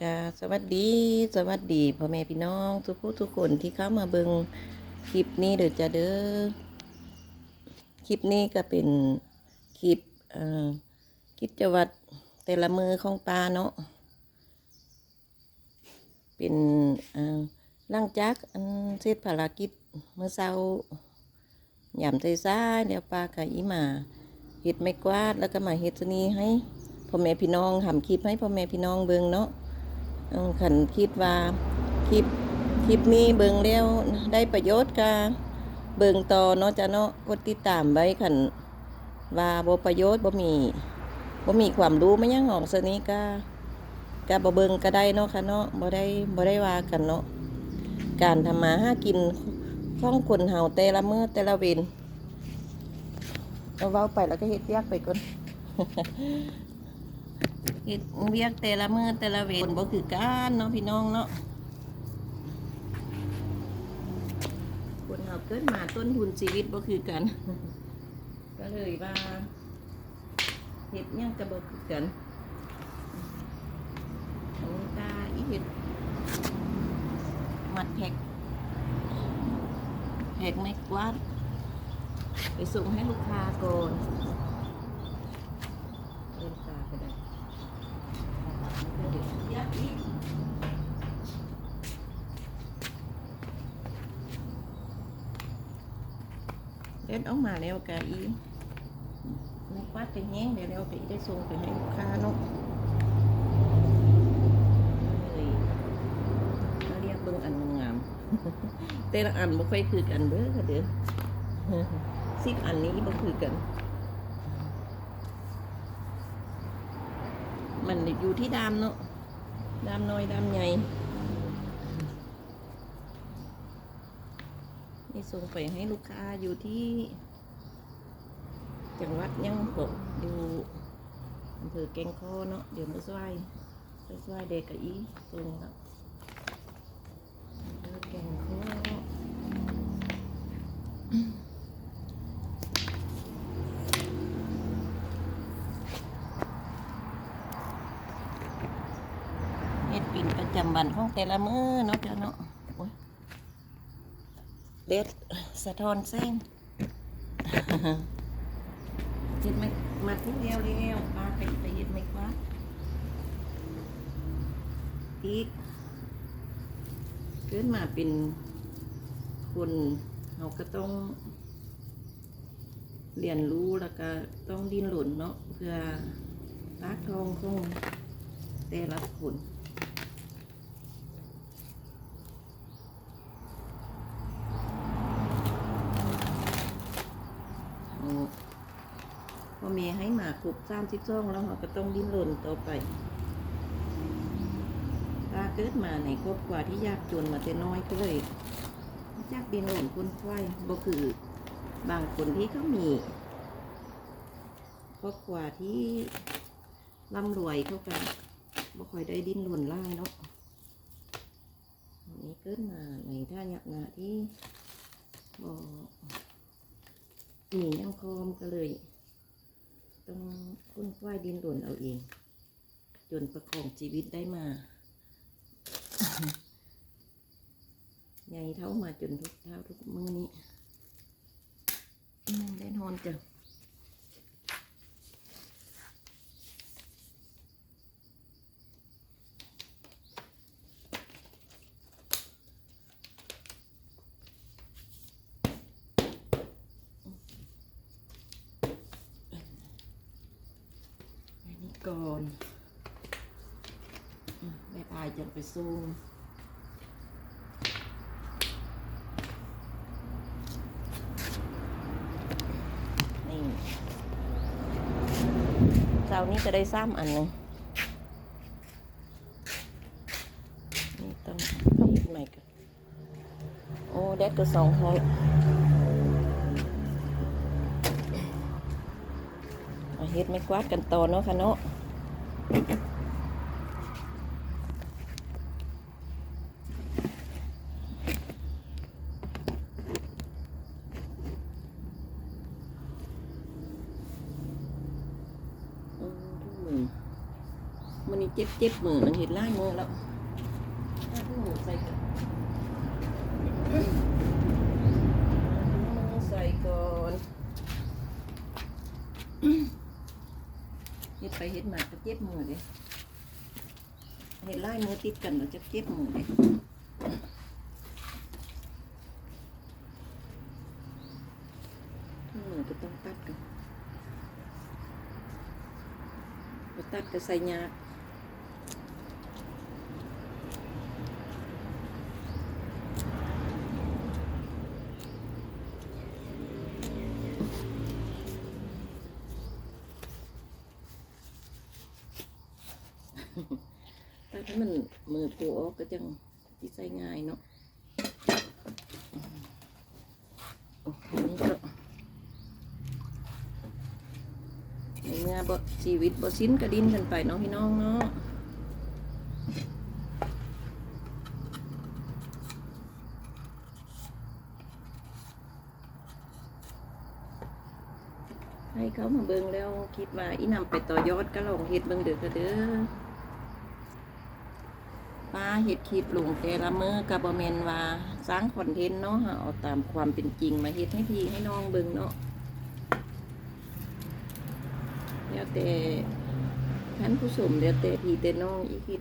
กาสวัสดี สวัสดีพ่อแม่พี่น้อง ทุกผู้ทุกคนที่เข้ามาเบิงคลิปนี้เด้อจะเด้อคลิปนี้ก็เป็นคลิปกิจวัตรแต่ละมือของปลาเนาะเป็นเอ่อหลังจากอันเสร็จภารกิจเมื่อเช้ายามใจซ้ายเดี๋ยวปลากับอีหมาเห็ดไม่กวาดแล้วก็มาเห็ดสนีให้พ่อแม่พี่น้องทำคลิปให้พ่อแม่พี่น้องเบิงเนาะ ขันคิดว่าคลิปคลิปนี้เบิ่งแล้วได้ประโยชน์กาเบิ่งต่อเนาะจ้ะเนาะกดติดตามไว้ขันว่าบ่ประโยชน์บ่มีบ่มีความรู้ไม่ยังหองสนี้ก็ก็บ่เบิ่งก็ได้เนาะค่ะเนาะบ่ได้บ่ได้ว่ากันเนาะการทำมาหากินข้องคนเฮาแต่ละมื้อแต่ละเวนเอาเว้าไปแล้วก็เฮ็ดยากไปก่อน เฮ็ดเวียกแต่ละมือแต่ละเวนบ่คือกันเนาะพี่น้องเนาะคนเราเกิดมาต้นทุนชีวิตบ่คือกัน ก็เลยว่าเฮ็ดยังก็บ่คือกันอันนี้ตาอีเฮ็ดมัดแพ็กแพ็กไม่กวาดไปส่งให้ลูกค้าก่อนเดินตาไปได้ เล่นออกมาแล้วกะอีนกวาดไปแห้งเดี๋ยวเราไปได้ส่งไปให้ลูกค้าเนาะเลยเขาเรียกเบิ่งอันงามแต่ละอันบ่ค่อยคือกันเด้อค่ะเด้อสิบอันนี้บ่คือกัน มันอยู่ที่ดามเนาะดามน้อยดามใหญ่ นี่ส่งไปให้ลูกค้าอยู่ที่จังหวัดยังกบอยู่อำเภอแกงคอเนาะเดี๋ยวมือสวายมือสวายเด็กกับอีส่งครับอำเภอแกงคอเฮ็ดปิ่ นประจำวันของแต่ละมือเนาะเจ้าเนาะเด็ดสะท้อนแสงเห็ดไหมมาที่เรียวเรียวปลาไปไปเห็ดไหมกว่าอีกเกิดมาเป็นคนเราก็ต้องเรียนรู้แล้วก็ต้องดิ้นหล่นเนาะเพื่อปากทองของแต่ละคน อืม พอเมย์ให้หมาครบสามสิบสองแล้วเราก็ต้องดิ้นรนต่อไปถ้าเกิดมาในครอบครัวที่ยากจนมาแต่น้อยก็เลยยากดิ้นรนคนควายบ่คือบางคนที่เขามีครอบครัวที่ร่ำรวยเขากันบ่ค่อยได้ดิ้นรนไล่เนาะอันนี้เกิดมาในท่ายักนะที่บ่หนียังคอมก็เลย ต้องคุ้นควายดินหล่นเอาเอง จนประคองชีวิตได้มาใหญ่เท่ามาจนทุกเท่าทุกมือนี้ได้นอนจัง ก่อนแม่พายจะไปซูมนี่เช้านี้จะได้ซ้ำอันหนึงนี่ต้องไปหยิบใหม่กันโอ้แดดก็สองห้อยเฮ็ดไม่กวาดกันต่อเนาะค่ะเนาะ มทุกมือมันนี้เจ็บเจ็บมือมันเห็นไล่มือแล้วถ้าเพิ่งหมูใส่ก่อนมือใส่ก่อนเฮ็ด ไปเห็ดมาก็เจ็บมือเลยเห็นไล่มือติดกันเราจะเจ็บมือเลยมือก็ต้องตัดกันตัดก็ใส่ยาก ถ้ามันมือปูออกก็จังทีใส่ง่ายเนาะโอ้โหนี่ก็ในเมื่อบชีวิตบ่สิ้นกระดินกันไปเนาะพี่น้องเนาะให้เขามาเบิ่งแล้วคิดว่าอีนำไปต่อยอดก็ลองเฮ็ดเบิ่งเด้อก็เด้อ ป้าเฮ็ดคลิปลงแต่ละมือกับบแมนว่าสร้างคอนเทนต์เนาะเอาตามความเป็นจริงมาเฮ็ดให้พี่ให้น้องเบิ่งเนาะแล้วแต่ท่านผู้ชมแล้วแต่พี่แต่น้องอีคิด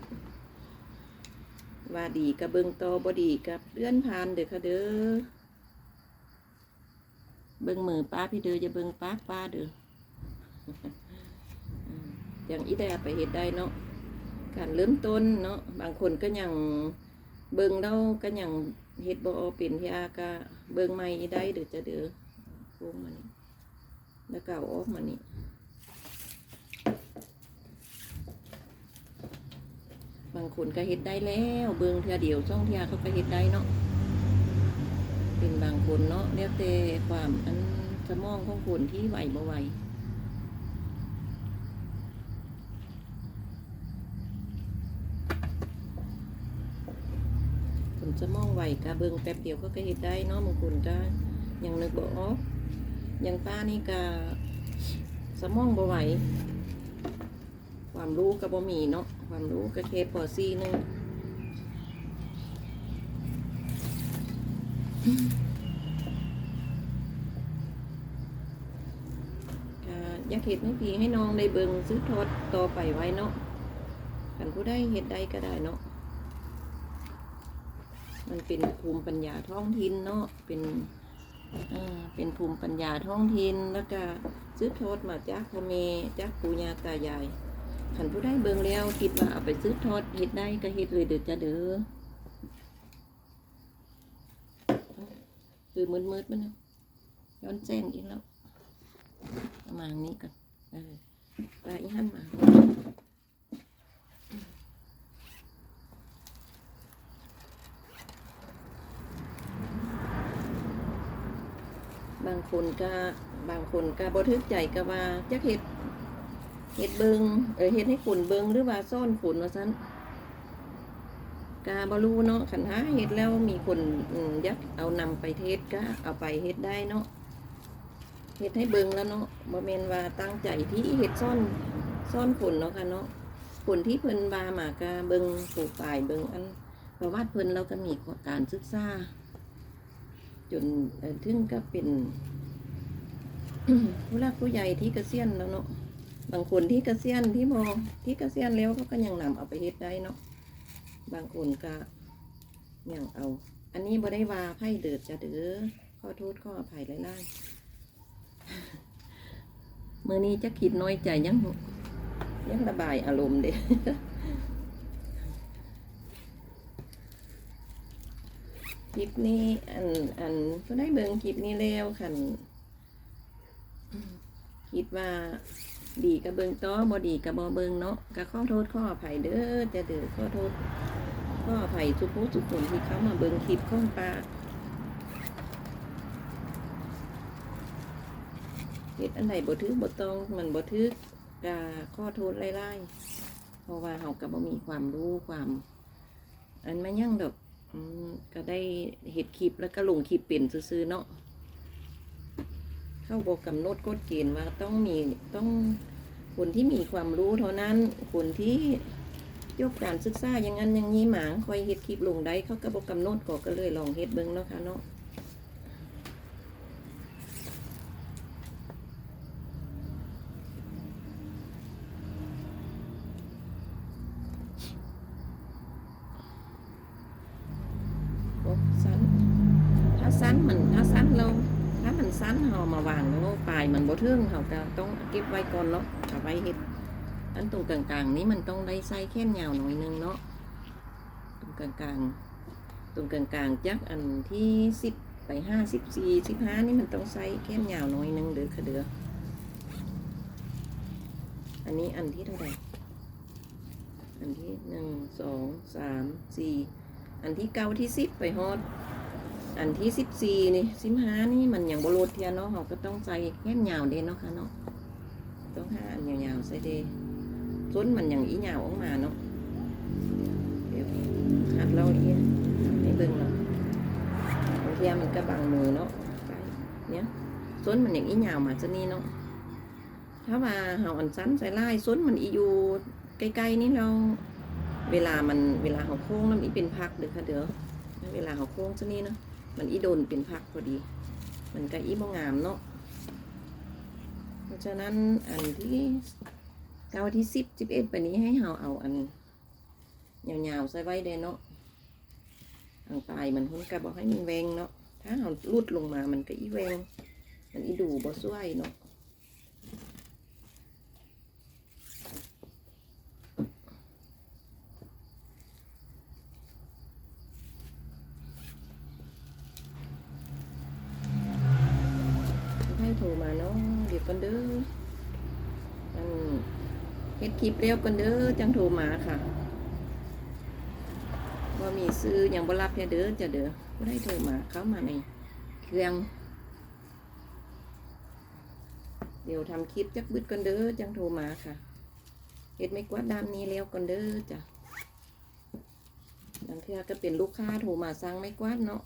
ว่าดีกับเบิ่งต่อบ่ดีกับเลื่อนผ่านเด้อค่ะเด้อเบิ่งมือป้าพี่เด้ออย่าเบิ่งปากป้าเด้ออืมอย่างอีแดไปเฮ็ดได้เนาะ การเริ่มต้นเนาะบางคนก็ยังเบิ่งเราก็ยังเฮ็ดบ่เป็นที่อาก็เบิ่งใหม่ได้เด้อจะเด้อโค้งมานี่แล้วก็อาออกมานี่บางคนก็เฮ็ดได้แล้ว เบิ่งเทื่อเดียวช่องเทื่อเขาก็เฮ็ดได้เนาะเป็นบางคนเนาะแล้วแต่ความอันสมองของคนที่ไหวบ่ไหว จะมองไหวกะเบิงแป๊บเดียวก็ก็เห็ดได้เนาะบางคนก็ยังนึกบ่ออกอย่างป้านี่กะสมองบ่ไหวความรู้ก็บ่มีเนาะความรู้ก็แค่ปอซีนึงอยากเห็ดให้พี่ให้น้องได้เบิงซื้อทอดต่อไปไว้เนาะกันผู้ได้เห็ดได้ก็ได้เนาะ มันเป็นภูมิปัญญาท้องถิ่นเนาะเป็นเป็นภูมิปัญญาท้องถิ่นแล้วก็ซื้อทอดมาจากพ่อแม่จากปู่ย่าตายายขันผู้ได้เบิ่งแล้วคิดว่าเอาไปซื้อทอดเฮ็ดได้ก็เฮ็ดเลยเด้อจ้าเด้อคือมืดๆมันนะย้อนแจ้งอีกแล้วเอามาอย่างนี้กันเออไปอีหันมาางคนก็บางคนก็บ่ทึกใจก็ว่าจักเฮ็ดเฮ็ดเบิงเออเฮ็ดให้ขุนเบิงหรือว่าซ่อนขุนว่าซั่นกาบ่รู้เนาะคันหาเฮ็ดแล้วมีคนอืมยักเอานำไปเทศก็เอาไปเฮ็ดได้เนาะเฮ็ดให้เบิงแล้วเนาะบ่แม่นว่าตั้งใจที่เฮ็ดซ่อนซ่อนขุนเนาะค่ะเนาะขุนที่เพิ่นว่ามาก็เบิงปลูกป่ายเบิงอันประวัติเพิ่นเราก็มีการศึกษา จนถึงก็เป็นผู้รักผู้ใหญ่ที่เกษียณแล้วเนาะบางคนที่เกษียณที่มองที่เกษียณแล้วเขาก็ยังนำเอาไปเฮ็ดได้เนาะบางคนก็ยังเอา อันนี้บ่ได้ว่าไพ่เดือดจะเดือขอโทษขออภัยหลายๆมื่อนี้จะคิดน้อยใจยังหนยังระบายอารมณ์เด้ คลิปนี้อันอันก็ได้เบิ่งคลิปนี้แล้วคันคิดว่าดีกับเบิงต่อบ่ดีกับบ่เบิงเนาะก็ขอโทษขออภัยเด้อจะเด้อขอโทษขออภัยทุกผู้ทุกคนที่เขามาเบิงคลิปข้องป้าเฮ็ดอันใดบ่ถือบ่ต้องมันบ่ถือก็ขอโทษหลายๆเพราะว่าเฮาก็บ่มีความรู้ความ อันมันยั่งดอกอืม ก็ได้เห็ดคลิปแล้วก็ลงคลิปเป็นซื้อเนาะเข้าบอกกำหนดกฎเกณฑ์ว่าต้องมีต้องคนที่มีความรู้เท่านั้นคนที่ยกการศึกษาอย่างนั้นอย่างนี้หมางคอยเฮ็ดคลิปลงได้เขาก็บอกกำหนดก็ก็เลยลองเฮ็ดเบิ้งเนาะค่ะเนาะโอ้สั้นถ้าสั้นมันถ้าสั้นเรา ถ้ามันสั้นเฮามาวางแล้วปลายมันบ่ถึงเฮาก็ต้องเก็บไว้ก่อนเนาะเอาไว้เฮ็ดอันตรงกลางๆนี้มันต้องได้ใส่แค่นยาวหน่อยนึงเนาะตรงกลางๆตรงกลางๆจักอันที่สิบไปห้าสิบสี่สิบห้านี่มันต้องใส่แค่นยาวหน่อยนึงเด้อค่ะเด้ออันนี้อันที่เท่าไหร่อันที่หนึ่งสองสามสี่อันที่เก้าที่สิบไปฮอด อันที่สิบสี่นี่สิบห้านี่มันอยังบโลเทียเนาะเราก็ต้องใส่แค่นยาวเด้เนาะค่ะเนาะต้องหาอันยาวๆใส่เด้ต้นมันอย่างอีเหยาวออกมาเนาะเดี๋ยวหัดเราเอียให้เบิ่งเนาะบางทีมันก็บางมือเนาะไปเนี่ยต้นมันอย่างอีเหยาวมาจะนี่เนาะถ้าว่าเฮาอันสั้นใส่ไลายส้นมันอีอยู่ใกล้ๆนี่เราเวลามันเวลาเฮาโค้งแล้วมันอีเป็นพักเด้อค่ะเด้อเวลาเฮาโค้งซะนี่เนาะ มันอีโดนเป็นพักพอดี มันก็อีบ่งามเนาะ เพราะฉะนั้นอันที่เก้าที่สิบสิบเอ็ดไปนี้ให้เราเอาอันยาวๆใส่ไว้ได้เนาะทางปลายมันหุ้นกะบอกให้มันแวงเนาะ ถ้าเราลุดลงมามันก็อีแวง มันอีดูบ่ช่วยเนาะให้ โทรมาเนาะเดี๋ยวกันเด้ออันเฮ็ดคลิปเร็วกันเด้อจังโทรมาค่ะว่ามีซื้ออย่างบรับแค่เด้อจะเด้อบ่ได้โทรมาเข้ามาในเครื่องเดี๋ยวทำคลิปจักบึดกันเด้อจังโทรมาค่ะเฮ็ดไม่กวาดดามนี้แล้วกันเด้อจ้ะบางเทื่อก็เป็นลูกค้าโทรมาสั่งไม่กวาดเนาะ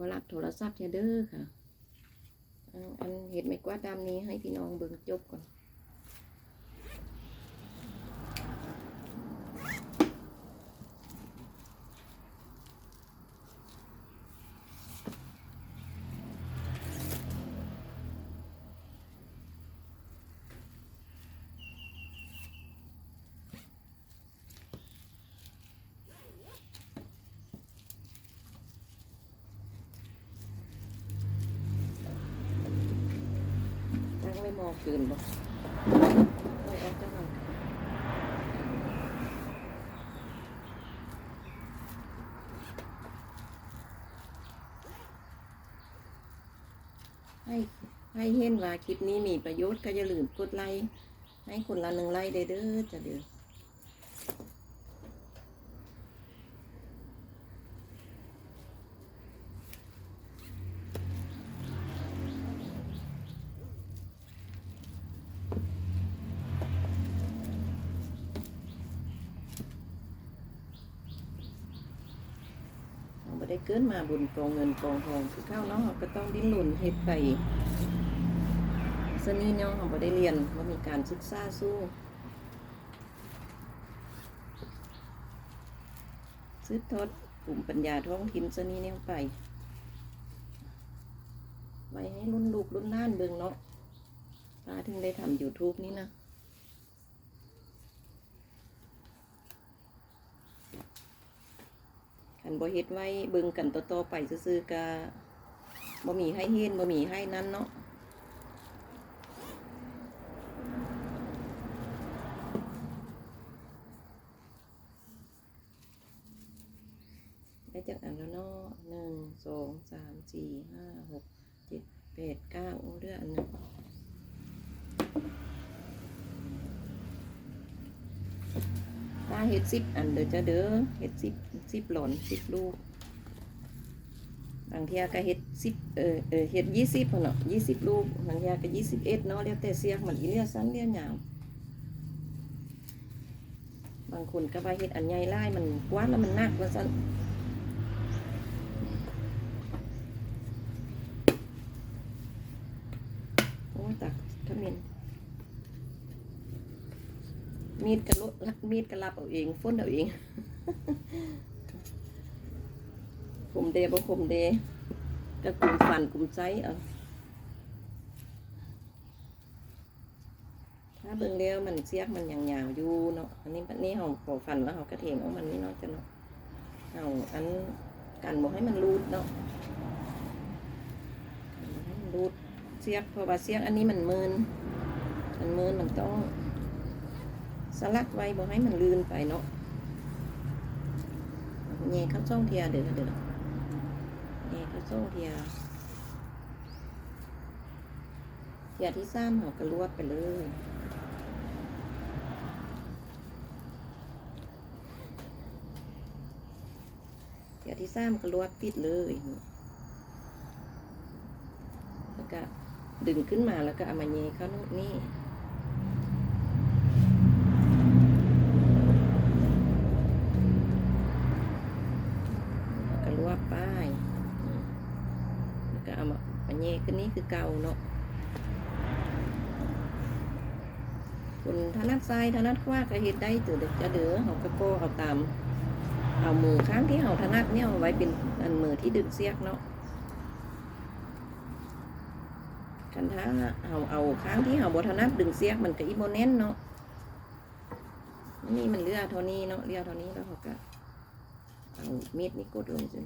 บ่รับโทรศัพท์แค่เด้อค่ะ อันเห็ดไม่กวาดดำนี้ให้พี่น้องเบิ่งจบก่อน ตั้งไม่มองคืน บ่เอาเอาจังหน่อยให้ให้เห็นว่าคลิปนี้มีประโยชน์ก็อย่าลืมกดไลค์ให้คนละหนึ่งไลค์เด้อจ้ะเด้อ เกินมาบุญกองเงินกองทองคือข้าวนาะเราก็ต้องดิ้นรนเฮ็ดไปสนี่เนาะเราไม่ได้เรียนว่ามีการศึกษาสู้ซื้อทอดกลุ่มปัญญาท้องถิ่นสนี่เนี่ยไป ไว้ให้รุ่นลูกรุ่นหล้านเบิ่งเนาะป้าถึงได้ทำ YouTube นี่นะ นบ่เฮ็ดไว้เบิ่งกันต่อๆไปซื่อๆก็บ่มีให้เฮ็ดบ่มีให้นั่นเนาะได้จักอันแล้วเนาะหนึ่งสองสามสี่ห้าหกเจ็ดแปดเก้าโอ้เรืออันหนึงตาเฮ็ดสิบอันเด้อจ้ะเด้อเฮ็ดสิบ สิบหลนสิบลูก บางเทียก็เห็ดสิบเออเออเห็ดยี่สิบเนาะยี่สิบลูก บางเทียก็ยี่สิบเอ็ดเนาะเรียกแต่เสียงมันอีเลี้ยสั้นเลี้ยงยาวบางคนก็ไปเห็ดอันใหญ่ไล่มันกว้านแล้วมันหนักว่าสั้นโอ้ตักขมินมีดกระลุกมีดกระลับเอาเองฟ้นเอาเอง กลุ่มเดบ่กลุ่มเดก็กลุ่มฟันกลุ่มใจเอาถ้าเบิ่งแล้วมันเสียกมันยังยาวอยู่เนาะอันนี้ปันนี้เราขอฟันแล้วเรากระเทงเอามันนี่เนาะจะเนาะเอาอันกันบอกให้มันรูดเนาะให้มันรูดเสียกเพราะว่าเสียกอันนี้มันมืนมันมืนมันต้องสลักไว้บอกให้มันลื่นไปเนาะเย่ข้าวซ่องเทียเดือดเดือด เย่ข้าวซ่เทียเทียที่ซ้ำเขากระลวดไปเลยเทียที่ซ้ำกระลวดปิดเลยแล้วก็ดึงขึ้นมาแล้วก็เอามาเยเข้านู่นนี่ ก็ลวกป้ายอืมแล้วก็เอามาปัญเยขึ้นนี้คือเก่าเนาะ คนถนัดซ้ายถนัดขวาก็เฮ็ดได้ตัวเด็กจะเดือเขาก็โก้เอาตาม เอามือข้างที่เขาถนัดเนี่ยเอาไว้เป็นอันมือที่ดึงเสียกเนาะคันถ้าเอาเอาข้างที่เขาบถนัดดึงเสียกมันก็อีโมเน้นเนาะนี่มันเลือเท่านี้เนาะเลือเท่านี้แล้วเขาก็เอามีดนี่กดลงสิ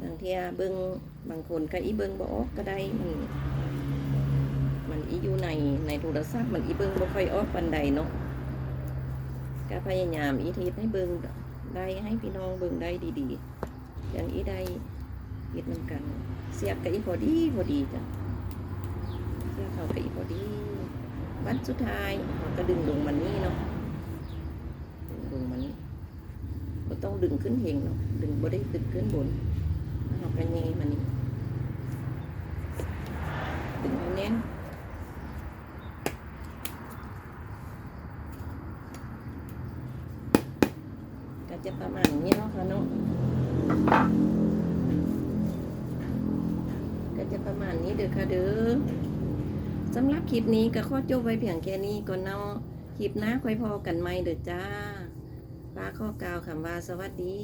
บางเทียเบิ้งบางคนก็อีเบิ้งบออกก็ได้มันมันอีอยู่ในในโทรศัพท์มันอีเบิ้งบ่ค่อยออกปันใดเนาะก็พยายามอีทิศให้เบิ้งได้ให้พี่น้องเบิ้งได้ดีๆอย่างอีได้เฮ็ดนกัน เสียบกับอีพอดีพอดีจ้ะเสียบเขากับอีพอดีวันสุดท้ายเราก็ดึงลงมันนี่เนาะดึงลงมันนี่ก็ต้องดึงขึ้นเหงเนาะดึงบ่ได้ดึงขึ้นบน แล้วเราก็เงมันนี่ดึงให้น่ก็จะประมาณนี้เนาะค่ะเนาะก็จะประมาณนี้เด้อค่ะเด้อสำหรับคลิปนี้ก็ขอจบไว้เพียงแค่นี้ก่อนเนาะคลิปหน้าค่อยพอกันไหมเด้อจ้าป้าข้อกล่าวคำว่าสวัสดี